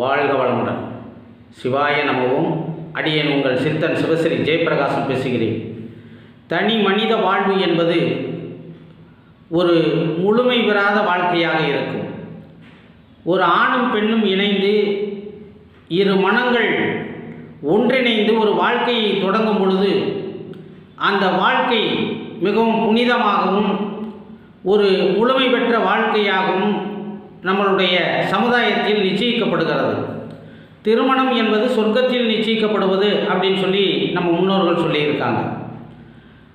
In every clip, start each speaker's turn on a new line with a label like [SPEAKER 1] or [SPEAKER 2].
[SPEAKER 1] வாழ்க வளமுடன். சிவாய நமவும். அடியேன் உங்கள் சித்தன் சிவஸ்ரீ ஜெயபிரகாசம் பேசுகிறேன். தனி மனித வாழ்வு என்பது ஒரு முழுமை பெறாத வாழ்க்கையாக இருக்கும். ஒரு ஆணும் பெண்ணும் இணைந்து இரு மனங்கள் ஒன்றிணைந்து ஒரு வாழ்க்கையை தொடங்கும் பொழுது அந்த வாழ்க்கை மிகவும் புனிதமாகவும் ஒரு முழுமை பெற்ற வாழ்க்கையாகவும் நம்மளுடைய சமுதாயத்தில் நிச்சயிக்கப்படுகிறது. திருமணம் என்பது சொர்க்கத்தில் நிச்சயிக்கப்படுவது அப்படின்னு சொல்லி நம்ம முன்னோர்கள் சொல்லியிருக்காங்க.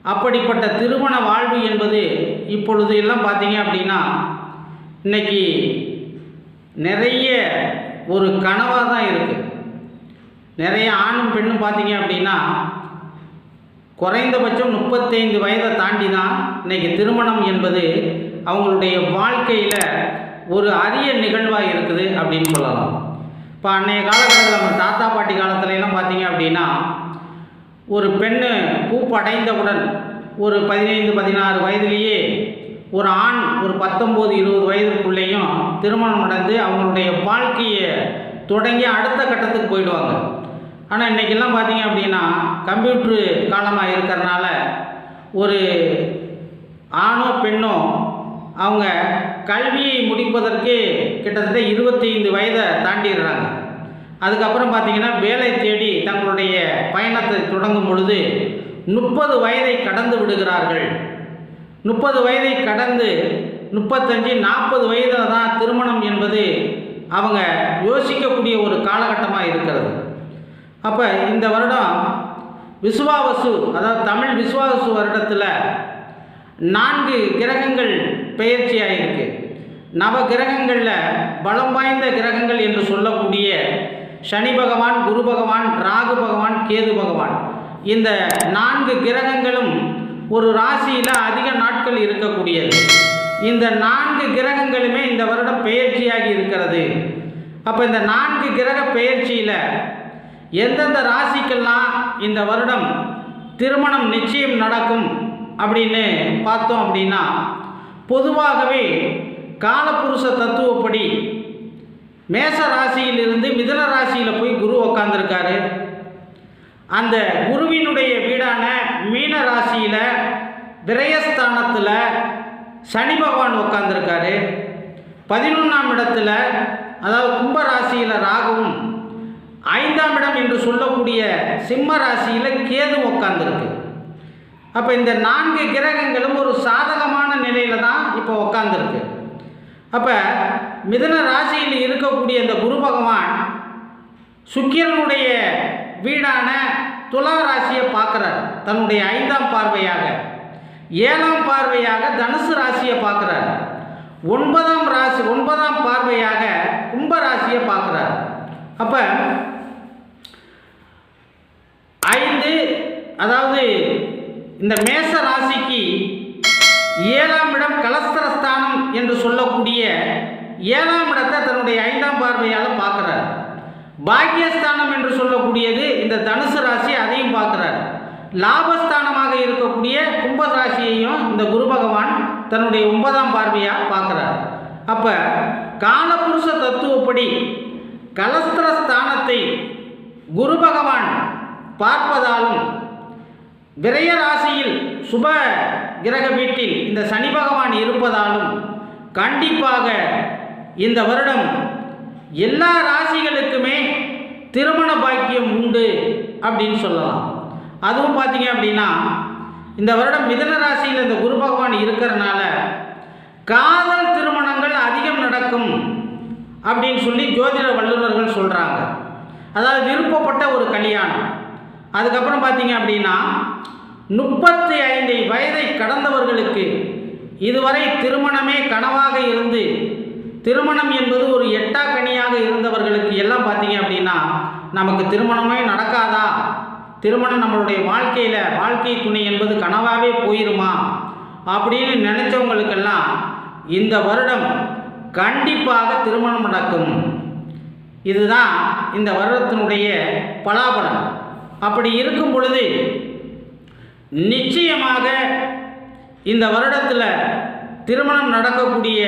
[SPEAKER 1] அப்படிப்பட்ட திருமண வாழ்வு என்பது இப்பொழுது எல்லாம் பார்த்தீங்க அப்படின்னா இன்னைக்கு நிறைய ஒரு கனவாக தான் இருக்குது நிறைய ஆணும் பெண்ணும் பார்த்தீங்க அப்படின்னா குறைந்தபட்சம் முப்பத்தைந்து வயதை தாண்டி தான் இன்னைக்கு திருமணம் என்பது அவங்களுடைய வாழ்க்கையில் ஒரு அரிய நிகழ்வாக இருக்குது அப்படின்னு சொல்லலாம். இப்போ அன்னைய காலகட்டத்தில் நம்ம தாத்தா பாட்டி காலத்துலலாம் பார்த்தீங்க அப்படின்னா ஒரு பெண்ணு பூப்படைந்தவுடன் ஒரு பதினைந்து பதினாறு வயதிலேயே ஒரு ஆண் ஒரு பத்தொம்போது இருபது வயதுக்குள்ளேயும் திருமணம் நடந்து அவங்களுடைய வாழ்க்கையை தொடங்கி அடுத்த கட்டத்துக்கு போயிடுவாங்க. ஆனால் இன்றைக்கெல்லாம் பார்த்தீங்க அப்படின்னா கம்ப்யூட்ரு காலமாக இருக்கிறனால ஒரு ஆணோ பெண்ணோ அவங்க கல்வியை முடிப்பதற்கு கிட்டத்தட்ட இருபத்தைந்து வயதை தாண்டிடுறாங்க. அதுக்கப்புறம் பார்த்தீங்கன்னா வேலை தேடி தங்களுடைய பயணத்தை தொடங்கும் பொழுது முப்பது வயதை கடந்து விடுகிறார்கள். முப்பது வயதை கடந்து முப்பத்தஞ்சு நாற்பது வயதில் தான் திருமணம் என்பது அவங்க யோசிக்கக்கூடிய ஒரு காலகட்டமாக இருக்கிறது. அப்போ இந்த வருடம் விசுவாவசு அதாவது தமிழ் விசுவாவசு வருடத்தில் நான்கு கிரகங்கள் பெயர்ச்சியாக இருக்குது நவ கிரகங்களில் பலம் வாய்ந்த கிரகங்கள் என்று சொல்லக்கூடிய சனி பகவான் குரு பகவான் ராகு பகவான் கேது பகவான். இந்த நான்கு கிரகங்களும் ஒரு ராசியில் அதிக நாட்கள் இருக்கக்கூடியது. இந்த நான்கு கிரகங்களுமே இந்த வருடம் பெயர்ச்சியாகி இருக்கிறது. அப்போ இந்த நான்கு கிரக பெயர்ச்சியில் எந்தெந்த ராசிக்கெல்லாம் இந்த வருடம் திருமணம் நிச்சயம் நடக்கும் அப்படின்னு பார்த்தோம் அப்படின்னா பொதுவாகவே காலப்புருஷ தத்துவப்படி மேச ராசியிலிருந்து மிதன ராசியில் போய் குரு உக்காந்துருக்காரு. அந்த குருவினுடைய வீடான மீன ராசியில் விரயஸ்தானத்தில் சனி பகவான் உட்காந்துருக்காரு பதினொன்றாம் இடத்துல அதாவது கும்ப ராசியில் ராகுவும் ஐந்தாம் இடம் என்று சொல்லக்கூடிய சிம்ம ராசியில் கேது உட்காந்துருக்கு அப்போ இந்த நான்கு கிரகங்களும் ஒரு சாதகமான நிலையில் தான் இப்போ உட்காந்துருக்கு அப்போ மிதன ராசியில் இருக்கக்கூடிய இந்த குரு பகவான் சுக்கிரனுடைய வீடான துலா ராசியை பார்க்குறார். தன்னுடைய ஐந்தாம் பார்வையாக. ஏழாம் பார்வையாக தனுசு ராசியை பார்க்குறார். ஒன்பதாம் ராசி ஒன்பதாம் பார்வையாக கும்ப ராசியை பார்க்குறார். அப்போ ஐந்து அதாவது இந்த மேச ராசிக்கு ஏழாம் இடம் கலஸ்தரஸ்தானம் என்று சொல்லக்கூடிய ஏழாம் இடத்தை தன்னுடைய ஐந்தாம் பார்வையால் பார்க்குறார். பாக்கியஸ்தானம் என்று சொல்லக்கூடியது இந்த தனுசு ராசி அதையும் பார்க்குறார். லாபஸ்தானமாக இருக்கக்கூடிய கும்ப ராசியையும் இந்த குரு பகவான் தன்னுடைய ஒன்பதாம் பார்வையாக பார்க்குறார். அப்போ காலபுருஷ தத்துவப்படி கலஸ்திர ஸ்தானத்தை குரு பகவான் பார்ப்பதாலும் விரய ராசியில் சுப கிரக வீட்டில் இந்த சனி பகவான் இருப்பதாலும் கண்டிப்பாக இந்த வருடம் எல்லா ராசிகளுக்குமே திருமண பாக்கியம் உண்டு அப்படின்னு சொல்லலாம். அதுவும் பார்த்தீங்க அப்படின்னா இந்த வருடம் மிதன ராசியில் இந்த குரு பகவான் இருக்கிறனால காதல் திருமணங்கள் அதிகம் நடக்கும் அப்படின்னு சொல்லி ஜோதிட வல்லுநர்கள் சொல்கிறாங்க அதாவது விருப்பப்பட்ட ஒரு கல்யாணம். அதுக்கப்புறம் பார்த்தீங்க அப்படின்னா முப்பத்தி ஐந்து வயதை கடந்தவர்களுக்கு இதுவரை திருமணமே கனவாக இருந்து திருமணம் என்பது ஒரு எட்டா கனியாக இருந்தவர்களுக்கு எல்லாம் பார்த்தீங்க அப்படின்னா நமக்கு திருமணமே நடக்காதா? திருமணம் நம்மளுடைய வாழ்க்கையில் வாழ்க்கை துணை என்பது கனவாகவே போயிருமா? அப்படின்னு நினச்சவங்களுக்கெல்லாம் இந்த வருடம் கண்டிப்பாக திருமணம் நடக்கும். இதுதான் இந்த வருடத்தினுடைய பலாபலம் அப்படி இருக்கும் பொழுது நிச்சயமாக இந்த வருடத்தில் திருமணம் நடக்கக்கூடிய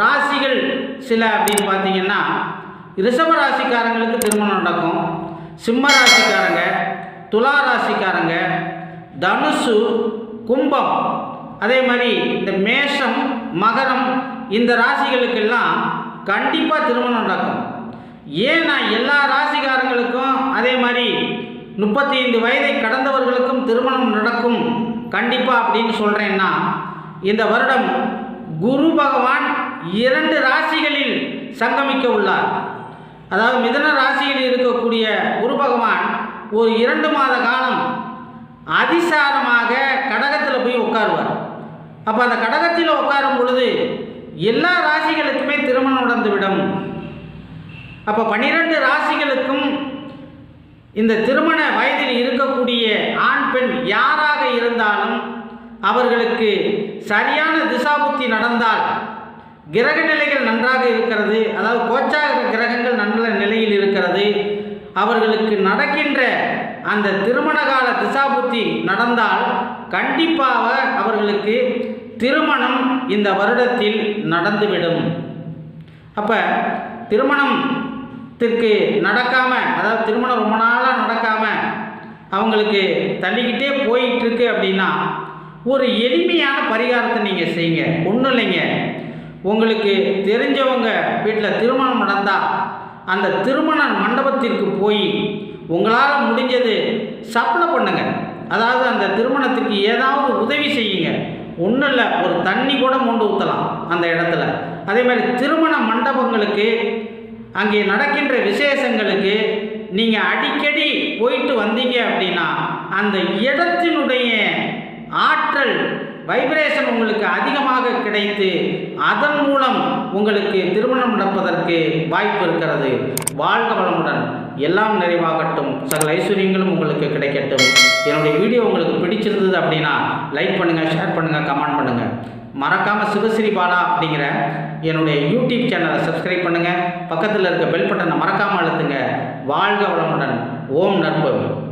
[SPEAKER 1] ராசிகள் சில அப்படின்னு பார்த்தீங்கன்னா ரிஷப ராசிக்காரங்களுக்கு திருமணம் நடக்கும். சிம்ம ராசிக்காரங்க துலா ராசிக்காரங்க தனுசு கும்பம் அதே மாதிரி இந்த மேஷம் மகரம் இந்த ராசிகளுக்கெல்லாம் கண்டிப்பாக திருமணம் நடக்கும். ஏன் நான் எல்லா ராசிக்காரங்களுக்கும் அதே மாதிரி முப்பத்தி ஐந்து வயதை கடந்தவர்களுக்கும் திருமணம் நடக்கும். கண்டிப்பாக அப்படின்னு சொல்கிறேன்னா இந்த வருடம் குரு பகவான் இரண்டு ராசிகளில் சங்கமிக்க உள்ளார். அதாவது மிதன ராசியில் இருக்கக்கூடிய குரு பகவான் ஒரு இரண்டு மாத காலம் அதிசாரமாக கடகத்தில் போய் உட்காருவார். அப்போ அந்த கடகத்தில் உட்காரும் பொழுது எல்லா ராசிகளுக்குமே திருமணம் நடந்துவிடும். அப்போ பன்னிரெண்டு ராசிகளுக்கும் இந்த திருமண வயதில் இருக்கக்கூடிய ஆண் பெண் யாராக இருந்தாலும் அவர்களுக்கு சரியான திசாபுத்தி நடந்தால் கிரக நிலைகள் நன்றாக இருக்கிறது. அதாவது கோச்சார கிரகங்கள் நல்ல நிலையில் இருக்கிறது. அவர்களுக்கு நடக்கின்ற அந்த திருமண கால திசாபுத்தி நடந்தால் கண்டிப்பாக அவர்களுக்கு திருமணம் இந்த வருடத்தில் நடந்துவிடும். அப்போ திருமணம் திற்கு நடக்காமல் அதாவது திருமணம் ரொம்ப நாளாக நடக்காமல் அவங்களுக்கு தள்ளிக்கிட்டே போயிட்டுருக்கு அப்படின்னா ஒரு எளிமையான பரிகாரத்தை நீங்கள் செய்யுங்க. ஒன்றும் இல்லைங்க. உங்களுக்கு தெரிஞ்சவங்க வீட்டில் திருமணம் நடந்தால் அந்த திருமண மண்டபத்திற்கு போய் உங்களால் முடிஞ்சது சப்ளை பண்ணுங்க. அதாவது அந்த திருமணத்துக்கு ஏதாவது உதவி செய்யுங்க. ஒன்றும் இல்லை ஒரு தண்ணி கூட மொண்டு ஊற்றலாம் அந்த இடத்துல. அதே மாதிரி திருமண மண்டபங்களுக்கு அங்கே நடக்கின்ற விசேஷங்களுக்கு நீங்கள் அடிக்கடி போயிட்டு வந்தீங்க அப்படின்னா அந்த இடத்தினுடைய ஆற்றல் வைப்ரேஷன் உங்களுக்கு அதிகமாக கிடைத்து அதன் மூலம் உங்களுக்கு திருமணம் நடப்பதற்கு வாய்ப்பு இருக்கிறது. வாழ்க வளமுடன். எல்லாம் நிறைவாகட்டும். சகல ஐஸ்வர்யங்களும் உங்களுக்கு கிடைக்கட்டும். என்னுடைய வீடியோ உங்களுக்கு பிடிச்சிருந்தது அப்படின்னா லைக் பண்ணுங்கள் ஷேர் பண்ணுங்கள் கமெண்ட் பண்ணுங்கள் மறக்காமல் சிவஸ்ரீ பாலா அப்படிங்கிற என்னுடைய யூடியூப் சேனலை சப்ஸ்கிரைப் பண்ணுங்கள் பக்கத்தில் இருக்க பெல் பட்டனை மறக்காமல் அழுத்துங்க. வாழ்க வளமுடன். ஓம் நற்பவி